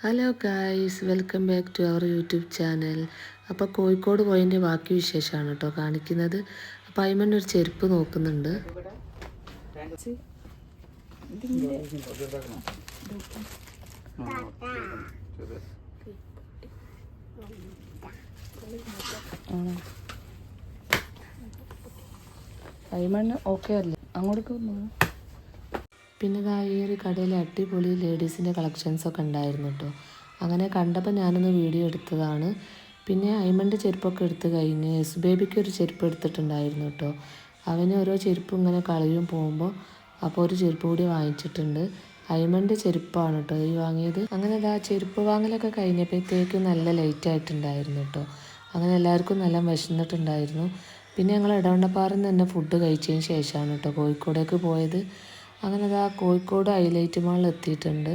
Hello guys welcome back to our YouTube channel അപ്പോൾ കോഴിക്കോട് പോയതിന്റെ ബാക്കി വിശേഷമാണ് കേട്ടോ കാണിക്കുന്നത്. അപ്പോൾ അയിമന്റെ ഒരു ചെരുപ്പ് നോക്കുന്നുണ്ട്. അയ്മണ്ണ് ഓക്കെ അല്ലേ? അങ്ങോട്ടേക്ക് വന്നു? പിന്നെ ഇതാ ഈ ഒരു കടയിൽ അടിപൊളി ലേഡീസിന്റെ കളക്ഷൻസൊക്കെ ഉണ്ടായിരുന്നു കേട്ടോ അങ്ങനെ കണ്ടപ്പോൾ ഞാനൊന്ന് വീഡിയോ എടുത്തതാണ്. പിന്നെ അയ്മന്റെ ചെരുപ്പൊക്കെ എടുത്ത് കഴിഞ്ഞ് എസ് ബേബിക്ക് ഒരു ചെരുപ്പ് എടുത്തിട്ടുണ്ടായിരുന്നു കേട്ടോ അവന് ഓരോ ചെരുപ്പ് ഇങ്ങനെ കളയും പോകുമ്പോൾ അപ്പോൾ ഒരു ചെരുപ്പ് കൂടി വാങ്ങിച്ചിട്ടുണ്ട്. അയ്മന്റെ ചെരുപ്പാണ് കേട്ടോ ഈ വാങ്ങിയത്. അങ്ങനെ ഇതാ ചെരുപ്പ് വാങ്ങലൊക്കെ കഴിഞ്ഞപ്പോഴത്തേക്ക് നല്ല ലേറ്റ് ആയിട്ടുണ്ടായിരുന്നു കേട്ടോ അങ്ങനെ എല്ലാവർക്കും നല്ല വിശന്നിട്ടുണ്ടായിരുന്നു. പിന്നെ ഞങ്ങൾ ഇടവണ്ണപ്പാറിൽ നിന്ന് തന്നെ ഫുഡ് കഴിച്ചതിന് ശേഷമാണ് കേട്ടോ കോഴിക്കോടേക്ക് പോയത്. അങ്ങനെ അതാ കോഴിക്കോട് ഹൈലൈറ്റ് മാളിൽ എത്തിയിട്ടുണ്ട്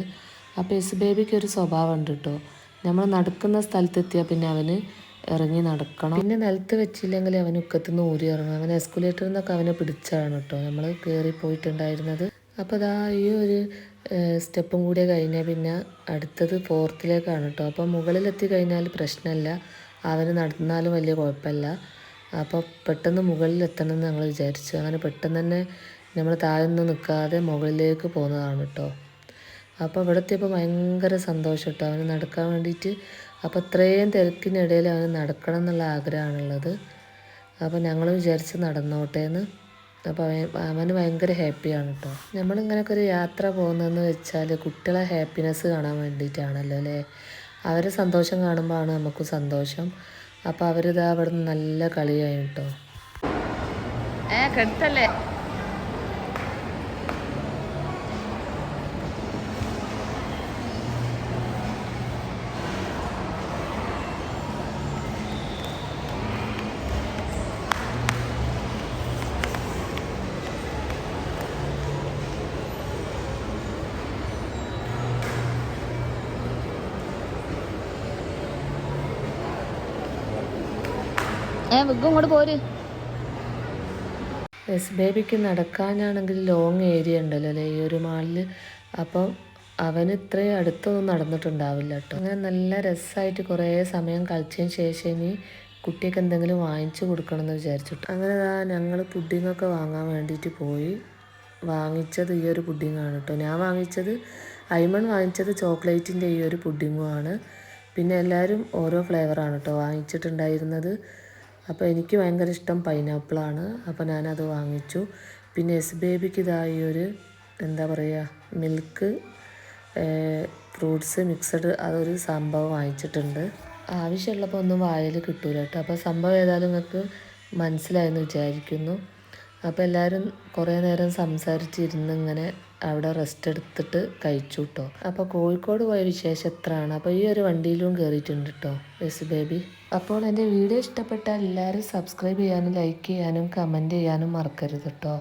അപ്പോൾ എസ് ബേബിക്ക് ഒരു സ്വഭാവം ഉണ്ട് കേട്ടോ നമ്മൾ നടക്കുന്ന സ്ഥലത്തെത്തിയാൽ പിന്നെ അവന് ഇറങ്ങി നടക്കണം. പിന്നെ നിലത്ത് വെച്ചില്ലെങ്കിൽ അവന് ഉക്കത്തുനിന്ന് ഊരി ഇറങ്ങും അവൻ എസ്കുലേറ്ററിൽ നിന്നൊക്കെ അവനെ പിടിച്ചാണ് കേട്ടോ നമ്മൾ കയറി പോയിട്ടുണ്ടായിരുന്നത്. അപ്പോൾ അതാ ഈ ഒരു സ്റ്റെപ്പും കൂടി കഴിഞ്ഞാൽ പിന്നെ അടുത്തത് ഫോർത്തിലേക്കാണ് കേട്ടോ അപ്പോൾ മുകളിലെത്തി കഴിഞ്ഞാൽ പ്രശ്നമല്ല അവന് നടന്നാലും വലിയ കുഴപ്പമില്ല അപ്പോൾ പെട്ടെന്ന് മുകളിൽ എത്തണം എന്ന് ഞങ്ങൾ വിചാരിച്ചു. അങ്ങനെ പെട്ടെന്ന് തന്നെ നമ്മൾ താഴൊന്നും നിൽക്കാതെ മുകളിലേക്ക് പോകുന്നതാണ് കേട്ടോ. അപ്പോൾ ഇവിടെ എത്തിയപ്പോൾ ഭയങ്കര സന്തോഷം കേട്ടോ. അവന് നടക്കാൻ വേണ്ടിയിട്ട് അപ്പോൾ അത്രയും തിരക്കിനിടയിൽ അവന് നടക്കണം എന്നുള്ള ആഗ്രഹമാണുള്ളത്. അപ്പോൾ ഞങ്ങൾ വിചാരിച്ച് നടന്നോട്ടെ എന്ന്. അപ്പോൾ അവൻ അവന് ഭയങ്കര ഹാപ്പിയാണ് കേട്ടോ. നമ്മളിങ്ങനെയൊക്കെ ഒരു യാത്ര പോകുന്നതെന്ന് വെച്ചാൽ കുട്ടികളെ ഹാപ്പിനെസ് കാണാൻ വേണ്ടിയിട്ടാണല്ലോ അല്ലേ? അവരെ സന്തോഷം കാണുമ്പോഴാണ് നമുക്ക് സന്തോഷം. അപ്പോൾ അവരിതാ അവിടെ നിന്ന് നല്ല കളിയായി കേട്ടോ. ഏ കെടുത്തല്ലേ? ഏ വിഗ് ഇങ്ങോട്ട് പോര്. എസ് ബേബിക്ക് നടക്കാനാണെങ്കിൽ ലോങ് ഏരിയ ഉണ്ടല്ലോ അല്ലേ? ഈ ഒരു മാളിൽ അപ്പം അവന് ഇത്രയും അടുത്തൊന്നും നടന്നിട്ടുണ്ടാവില്ല കേട്ടോ. അങ്ങനെ നല്ല രസമായിട്ട് കുറേ സമയം കളിച്ചതിന് ശേഷം ഇനി കുട്ടിയൊക്കെ എന്തെങ്കിലും വാങ്ങിച്ചു കൊടുക്കണം എന്ന് വിചാരിച്ചിട്ട്. അങ്ങനെ ഞങ്ങൾ പുഡിങ്ങൊക്കെ വാങ്ങാൻ വേണ്ടിയിട്ട് പോയി. വാങ്ങിച്ചത് ഈ ഒരു പുഡിങ്ങാണ് കേട്ടോ. ഞാൻ വാങ്ങിച്ചത് ഐമൺ വാങ്ങിച്ചത് ചോക്ലേറ്റിന്റെ ഈ ഒരു പുഡിങ്ങുമാണ് പിന്നെ എല്ലാവരും ഓരോ ഫ്ലേവറാണ് കേട്ടോ വാങ്ങിച്ചിട്ടുണ്ടായിരുന്നത്. അപ്പോൾ എനിക്ക് ഭയങ്കര ഇഷ്ടം പൈനാപ്പിളാണ്. അപ്പോൾ ഞാനത് വാങ്ങിച്ചു. പിന്നെ എസ് ബേബിക്ക് ഇതായി ഒരു എന്താ പറയുക മിൽക്ക് ഫ്രൂട്ട്സ് മിക്സഡ് അതൊരു സംഭവം വാങ്ങിച്ചിട്ടുണ്ട്. ആവശ്യമുള്ളപ്പോൾ ഒന്നും വായിൽ കിട്ടൂല കേട്ടോ. അപ്പോൾ സംഭവം ഏതായാലും നിങ്ങൾക്ക് മനസ്സിലായെന്ന് വിചാരിക്കുന്നു. അപ്പോൾ എല്ലാവരും കുറേ നേരം സംസാരിച്ചിരുന്ന് ഇങ്ങനെ അവിടെ റെസ്റ്റ് എടുത്തിട്ട് കഴിച്ചു കേട്ടോ അപ്പോൾ കോഴിക്കോട് പോയ വിശേഷം എത്രയാണ്? അപ്പോൾ ഈ ഒരു വണ്ടിയിലും കയറിയിട്ടുണ്ട് കേട്ടോ എസ് ബേബി. അപ്പോൾ എന്റെ വീഡിയോ ഇഷ്ടപ്പെട്ടാൽ എല്ലാവരും സബ്സ്ക്രൈബ് ചെയ്യാനും ലൈക്ക് ചെയ്യാനും കമന്റ് ചെയ്യാനും മറക്കരുത് കേട്ടോ